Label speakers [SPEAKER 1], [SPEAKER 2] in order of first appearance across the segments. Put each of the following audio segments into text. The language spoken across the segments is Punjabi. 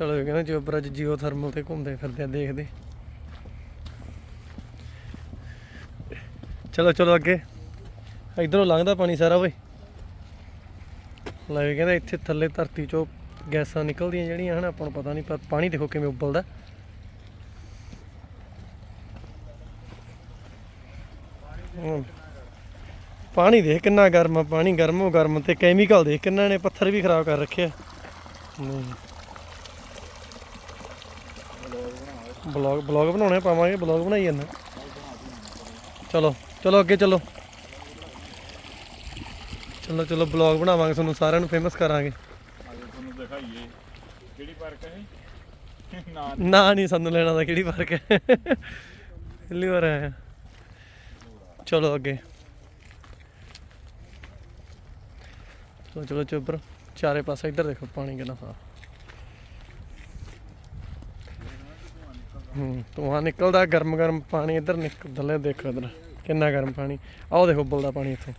[SPEAKER 1] ਚਲੋ ਇਹ ਕਹਿੰਦੇ ਜੋਬਰ ਅੱਜ ਜੀਓ ਥਰਮਲ ਤੇ ਘੁੰਮਦੇ ਫਿਰਦੇ ਆ, ਦੇਖਦੇ। ਚਲੋ ਚਲੋ ਅੱਗੇ। ਇਧਰੋਂ ਲੰਘਦਾ ਪਾਣੀ ਸਾਰਾ ਓਏ। ਲੈ ਕਹਿੰਦਾ ਇੱਥੇ ਥੱਲੇ ਧਰਤੀ ਚੋਂ ਗੈਸਾਂ ਨਿਕਲਦੀਆਂ ਜਿਹੜੀਆਂ ਹਨ, ਆਪਾਂ ਨੂੰ ਪਤਾ ਨਹੀਂ, ਪਰ ਪਾਣੀ ਦੇਖੋ ਕਿਵੇਂ ਉਬਲਦਾ। ਪਾਣੀ ਦੇਖ ਕਿੰਨਾ ਗਰਮ ਆ, ਪਾਣੀ ਗਰਮ ਹੋ ਗਰਮ ਤੇ ਕੈਮੀਕਲ ਦੇਖ ਕਿੰਨਾ ਨੇ ਪੱਥਰ ਵੀ ਖਰਾਬ ਕਰ ਰੱਖਿਆ ਨਹੀਂ ਬਲੌਗ ਬਲੌਗ ਬਣਾਉਣੇ ਪਾਵਾਂਗੇ ਬਲੌਗ ਬਣਾਈ ਜਾਂਦਾ ਚਲੋ ਚਲੋ ਅੱਗੇ ਚਲੋ। ਚਲੋ ਚਲੋ ਬਲੌਗ ਬਣਾਵਾਂਗੇ ਤੁਹਾਨੂੰ ਸਾਰਿਆਂ ਨੂੰ ਫੇਮਸ ਕਰਾਂਗੇ।
[SPEAKER 2] ਆਜੋ ਤੁਹਾਨੂੰ ਦਿਖਾਈਏ ਕਿਹੜੀ ਪਾਰਕ ਹੈ ਇਹ? ਨਾ।
[SPEAKER 1] ਨਹੀਂ ਸਾਨੂੰ ਲੈਣਾ ਦਾ ਕਿਹੜੀ ਫ਼ਰਕ ਹੈ? ਪਹਿਲੀ ਵਾਰ ਆਇਆ। ਚਲੋ ਅੱਗੇ। ਚਲੋ ਚਲੋ ਚੁੱਪਰ ਚਾਰੇ ਪਾਸੇ ਇੱਧਰ ਦੇਖੋ ਪਾਣੀ ਕਿੰਨਾ ਸਾਫ਼। ਹੂੰ ਧੂਆਂ ਨਿਕਲਦਾ ਗਰਮ ਗਰਮ ਪਾਣੀ ਇੱਧਰ ਨਿਕਲ ਥੱਲੇ ਦੇਖੋ ਇੱਧਰ ਕਿੰਨਾ ਗਰਮ ਪਾਣੀ। ਆਓ ਦੇਖੋ ਉਬਲਦਾ ਪਾਣੀ ਇੱਥੋਂ।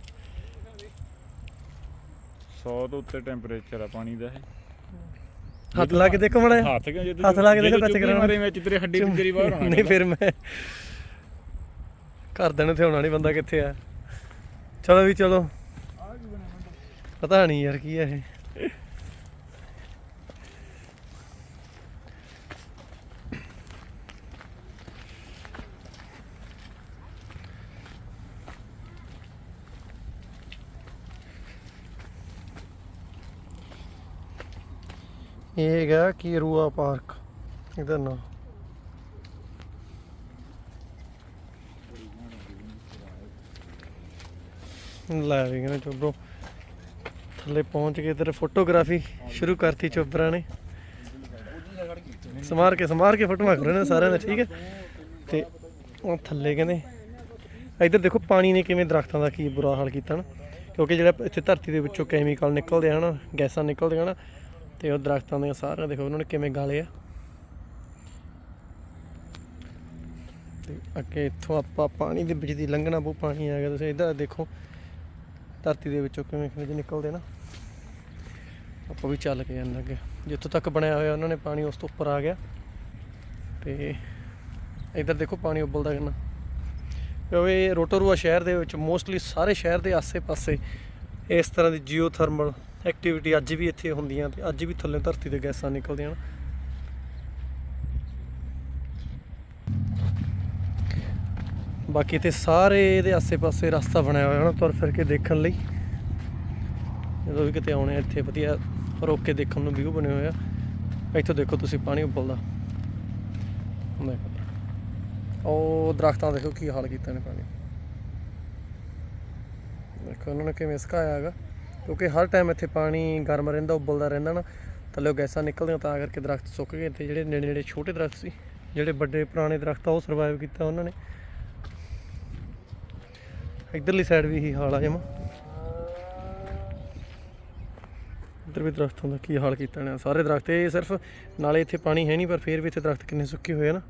[SPEAKER 2] 100 ਤੋਂ ਉੱਤੇ ਟੈਂਪਰੇਚਰ ਆ ਪਾਣੀ ਦਾ ਇਹ।
[SPEAKER 1] ਹੱਥ ਲਾ ਕੇ ਦੇਖੋ ਮੜਾ
[SPEAKER 2] ਹੱਥ ਕਿਉਂ ਜੇ
[SPEAKER 1] ਹੱਥ ਲਾ ਕੇ ਦੇਖੋ ਟੱਚ ਕਰਾਉਣਾ।
[SPEAKER 2] ਮਾਰੇ ਵਿੱਚ ਤੇਰੇ ਹੱਡੀ ਪਿੰਜਰੀ ਬਾਹਰ ਆਉਣਾ।
[SPEAKER 1] ਨਹੀਂ ਫਿਰ ਮੈਂ ਘਰ ਦੇ ਨੂੰ ਥਿਆਉਣਾ ਨਹੀਂ ਬੰਦਾ ਕਿੱਥੇ ਆ? ਚਲੋ ਵੀ ਚਲੋ। ਪਤਾ ਨਹੀਂ ਯਾਰ ਕੀ ਹੈ ਇਹ। ਇਹ ਹੈਗਾ ਕੀਰੂਆ ਪਾਰਕ, ਇਹਦਾ ਨਾਮ ਲੈ ਵੀ ਕਹਿੰਦੇ ਚੋਬਰੋ ਥੱਲੇ ਪਹੁੰਚ ਕੇ ਤੇਰੇ ਫੋਟੋਗ੍ਰਾਫੀ ਸ਼ੁਰੂ ਕਰਤੀ ਚੋਬਰਾਂ ਨੇ। ਸਮਾਰ ਕੇ ਸਮਾਰ ਕੇ ਫੋਟੋਆਂ ਕਰ ਰਹੇ ਨੇ ਸਾਰਿਆਂ ਦੇ, ਠੀਕ ਹੈ। ਤੇ ਉਹ ਥੱਲੇ ਕਹਿੰਦੇ, ਇੱਧਰ ਦੇਖੋ ਪਾਣੀ ਨੇ ਕਿਵੇਂ ਦਰਖਤਾਂ ਦਾ ਕੀ ਬੁਰਾ ਹਾਲ ਕੀਤਾ ਨਾ। ਕਿਉਂਕਿ ਜਿਹੜਾ ਇੱਥੇ ਧਰਤੀ ਦੇ ਵਿੱਚੋਂ ਕੈਮੀਕਲ ਨਿਕਲਦੇ ਹਨ ਗੈਸਾਂ ਨਿਕਲਦੀਆਂ ਨਾ ਤੇ ਉਹ ਦਰਖਤਾਂ ਦੇ ਸਾਰਿਆਂ ਦੇਖੋ ਉਹਨਾਂ ਨੇ ਕਿਵੇਂ ਗਾਲੇ ਆ। ਤੇ ਅੱਗੇ ਇੱਥੋਂ ਆਪਾਂ ਪਾਣੀ ਦੇ ਵਿੱਚ ਦੀ ਲੰਘਣਾ ਪਊ, ਪਾਣੀ ਆ ਗਿਆ। ਤੁਸੀਂ ਇੱਧਰ ਦੇਖੋ, ਧਰਤੀ ਦੇ ਵਿੱਚੋਂ ਕਿਵੇਂ ਕਿਵੇਂ ਨਿਕਲਦੇ ਨਾ। ਆਪਾਂ ਵੀ ਚੱਲ ਕੇ ਜਾਂਦੇ ਅੱਗੇ। ਜਿੱਥੋਂ ਤੱਕ ਬਣਿਆ ਹੋਇਆ ਉਹਨਾਂ ਨੇ ਪਾਣੀ ਉਸ ਤੋਂ ਉੱਪਰ ਆ ਗਿਆ। ਤੇ ਇੱਧਰ ਦੇਖੋ ਪਾਣੀ ਉਬਲਦਾ ਕਿੰਨਾ। ਕਿਉਂਕਿ ਰੋਟੋਰੂਆ ਸ਼ਹਿਰ ਦੇ ਵਿੱਚ ਮੋਸਟਲੀ ਸਾਰੇ ਸ਼ਹਿਰ ਦੇ ਆਸੇ-ਪਾਸੇ ਇਸ ਤਰ੍ਹਾਂ ਦੀ ਜੀਓਥਰਮਲ ਐਕਟੀਵਿਟੀ ਅੱਜ ਵੀ ਇੱਥੇ ਹੁੰਦੀਆਂ ਤੇ ਅੱਜ ਵੀ ਥੱਲੇ ਧਰਤੀ ਤੇ ਗੈਸਾਂ ਨਿਕਲਦੀਆਂ ਹਨ। ਬਾਕੀ ਤੇ ਸਾਰੇ ਇਹਦੇ ਆਸੇ-ਪਾਸੇ ਰਸਤਾ ਬਣਿਆ ਹੋਇਆ ਨਾ ਤੁਰ ਫਿਰ ਕੇ ਦੇਖਣ ਲਈ। ਜਦੋਂ ਵੀ ਕਿਤੇ ਆਉਣੇ ਆ ਇੱਥੇ ਵਧੀਆ ਰੋਕ ਕੇ ਦੇਖਣ ਨੂੰ ਵਿਊ ਬਣੇ ਹੋਏ ਆ। ਇੱਥੋਂ ਦੇਖੋ ਤੁਸੀਂ ਪਾਣੀ ਉਬਲਦਾ। ਦੇਖੋ। ਉਹ ਦਰਖਤਾਂ ਦੇਖੋ ਕੀ ਹਾਲ ਕੀਤਾ ਨੇ ਪਾਣੀ। ਦੇਖੋ ਉਹਨਾਂ ਨੇ ਕਿਵੇਂ ਸੁਕਾਇਆ ਹੈਗਾ। ਕਿਉਂਕਿ ਹਰ ਟਾਈਮ ਇੱਥੇ ਪਾਣੀ ਗਰਮ ਰਹਿੰਦਾ, ਉਬਲਦਾ ਰਹਿੰਦਾ ਨਾ ਥੱਲੇ ਗੈਸਾਂ ਨਿਕਲਦੀਆਂ ਤਾਂ ਕਰਕੇ ਦਰਖਤ ਸੁੱਕ ਗਏ ਤੇ ਜਿਹੜੇ ਨੇੜੇ ਨੇੜੇ ਛੋਟੇ ਦਰਖਤ ਸੀ, ਜਿਹੜੇ ਵੱਡੇ ਪੁਰਾਣੇ ਦਰਖਤ ਆ, ਉਹ ਸਰਵਾਈਵ ਕੀਤਾ ਉਹਨਾਂ ਨੇ। ਇਧਰਲੀ ਸਾਈਡ ਵੀ ਇਹੀ ਹਾਲ ਆ ਜਮਾ। ਇੱਧਰ ਵੀ ਦਰਖਤਾਂ ਦਾ ਕੀ ਹਾਲ ਕੀਤਾ ਨੇ। ਸਾਰੇ ਦਰਖਤ, ਇਹ ਸਿਰਫ ਨਾਲੇ ਇੱਥੇ ਪਾਣੀ ਹੈ ਨਹੀਂ, ਪਰ ਫਿਰ ਵੀ ਇੱਥੇ ਦਰਖਤ ਕਿੰਨੇ ਸੁੱਕੇ ਹੋਏ ਆ ਨਾ।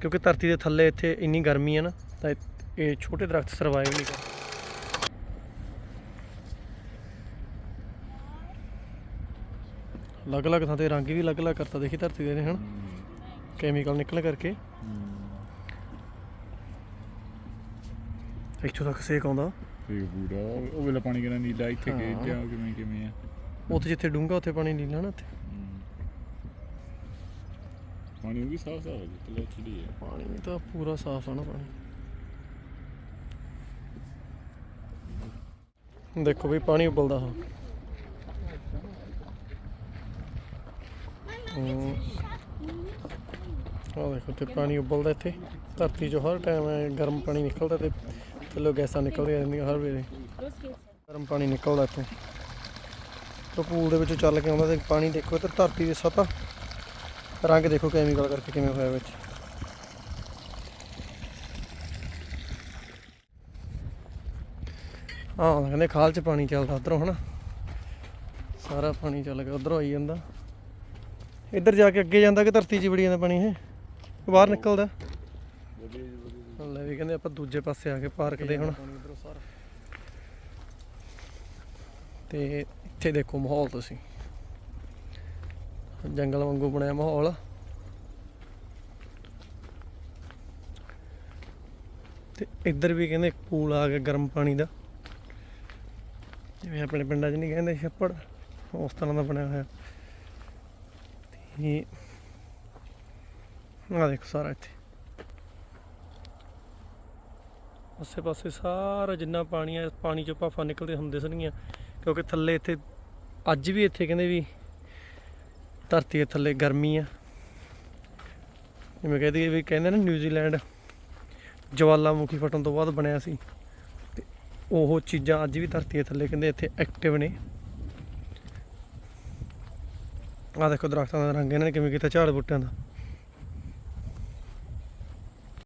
[SPEAKER 1] ਕਿਉਂਕਿ ਧਰਤੀ ਦੇ ਥੱਲੇ ਇੱਥੇ ਇੰਨੀ ਗਰਮੀ ਹੈ ਨਾ, ਤਾਂ ਇਹ- ਛੋਟੇ ਦਰਖਤ ਸਰਵਾਈਵ ਨਹੀਂ ਕਰ ਅਲੱਗ-ਅਲੱਗ ਥਾਂ ਤੇ ਰੰਗ ਵੀ ਅਲੱਗ-ਅਲੱਗ ਕਰਤਾ ਦੇਖੀ ਧਰਤੀ ਦੇ ਨੇ ਹਨ? ਕੈਮੀਕਲ ਨਿਕਲ ਕਰਕੇ। ਇੱਥੋਂ ਤੱਕ ਸੇਕ ਆਉਂਦਾ।
[SPEAKER 2] ਠੀਕ ਪੂਰਾ ਉਹ ਵੇਲੇ ਪਾਣੀ ਕਿੰਨਾ ਨੀਲਾ ਇੱਥੇ। ਕਿ ਜਾਂ ਕਿਵੇਂ ਕਿਵੇਂ ਆ?
[SPEAKER 1] ਉੱਥੇ ਜਿੱਥੇ ਡੂੰਘਾ ਉੱਥੇ ਪਾਣੀ ਨੀਲਾ ਨਾ ਉੱਥੇ
[SPEAKER 2] ਪਾਣੀ ਉਹ ਵੀ ਸਾਫ਼ ਸਾਫ਼ ਹੈ ਜਿੱਥੇ ਚੜੀ ਹੈ
[SPEAKER 1] ਪਾਣੀ ਤਾਂ ਪੂਰਾ ਸਾਫ਼ ਆ ਨਾ ਪਾਣੀ। ਦੇਖੋ ਵੀ ਪਾਣੀ ਉਬਲਦਾ ਹਾਂ ਆ ਦੇਖੋ ਤੇ ਪਾਣੀ ਉਬਲਦਾ ਇੱਥੇ। ਧਰਤੀ 'ਚੋਂ ਹਰ ਟਾਈਮ ਗਰਮ ਪਾਣੀ ਨਿਕਲਦਾ ਤੇ ਥੱਲੇ ਗੈਸਾਂ ਨਿਕਲਦੀਆਂ ਰਹਿੰਦੀਆਂ ਹਰ ਵੇਲੇ। ਗਰਮ ਪਾਣੀ ਨਿਕਲਦਾ ਇੱਥੋਂ। ਤੋਂ ਪੂਲ ਦੇ ਵਿੱਚੋਂ ਚੱਲ ਕੇ ਆਉਂਦਾ ਤੇ ਪਾਣੀ ਦੇਖੋ ਤੇ ਧਰਤੀ ਦੀ ਸਤ੍ਹਾ ਰੰਗ ਦੇਖੋ ਕੈਮੀਕਲ ਕਰਕੇ ਕਿਵੇਂ ਹੋਇਆ ਵਿੱਚ। ਹਾਂ ਕਹਿੰਦੇ ਖਾਲ 'ਚ ਪਾਣੀ ਚੱਲਦਾ ਉਧਰੋਂ ਹਨਾ। ਸਾਰਾ ਪਾਣੀ ਚੱਲ ਗਿਆ, ਉਧਰੋਂ ਆਈ ਜਾਂਦਾ। ਇੱਧਰ ਜਾ ਕੇ ਅੱਗੇ ਜਾਂਦਾ ਕਿ ਧਰਤੀ 'ਚ ਹੀ ਵੜੀ ਜਾਂਦਾ ਪਾਣੀ, ਇਹ? ਬਾਹਰ ਨਿਕਲਦਾ? ਲੈ ਵੀ ਕਹਿੰਦੇ ਆਪਾਂ ਦੂਜੇ ਪਾਸੇ ਆ ਗਏ ਪਾਰਕ ਦੇ ਹੁਣ। ਤੇ ਇੱਥੇ ਦੇਖੋ ਮਾਹੌਲ ਤੁਸੀਂ। ਜੰਗਲ ਵਾਂਗੂ ਬਣਿਆ ਮਾਹੌਲ। ਤੇ ਇੱਧਰ ਵੀ ਕਹਿੰਦੇ ਪੂਲ ਆ ਗਿਆ ਗਰਮ ਪਾਣੀ ਦਾ। ਜਿਵੇਂ ਆਪਣੇ ਪਿੰਡਾਂ 'ਚ ਨਹੀਂ ਕਹਿੰਦੇ ਛੱਪੜ, ਉਸ ਤਰ੍ਹਾਂ ਦਾ ਬਣਿਆ ਹੋਇਆ। ਤੇ ਆ ਦੇਖੋ ਸਾਰਾ ਇੱਥੇ। ਆਸੇ ਪਾਸੇ ਸਾਰਾ ਜਿੰਨਾ ਪਾਣੀ ਆ, ਪਾਣੀ ਚੋਂ ਭਾਫਾਂ ਨਿਕਲਦੇ ਹੁੰਦੇ ਸਨਗੀਆਂ, ਕਿਉਂਕਿ ਥੱਲੇ ਇੱਥੇ, ਅੱਜ ਵੀ ਇੱਥੇ ਕਹਿੰਦੇ ਵੀ ਧਰਤੀ ਦੇ ਥੱਲੇ ਗਰਮੀ ਆ। ਜਿਵੇਂ ਕਹਿੰਦੇ ਵੀ ਕਹਿੰਦੇ ਨਾ ਨਿਊਜ਼ੀਲੈਂਡ ਜਵਾਲਾਮੁਖੀ ਫਟਣ ਤੋਂ ਬਾਅਦ ਬਣਿਆ ਸੀ, ਤੇ ਉਹ ਚੀਜ਼ਾਂ ਅੱਜ ਵੀ ਧਰਤੀ ਦੇ ਥੱਲੇ ਕਹਿੰਦੇ ਇੱਥੇ ਐਕਟਿਵ ਨੇ। ਆ ਦੇਖੋ ਦਰਖਤਾਂ ਦਾ ਰੰਗ ਇਹਨਾਂ ਨੇ ਕਿਵੇਂ ਕੀਤਾ ਝਾੜ ਬੂਟਿਆਂ ਦਾ।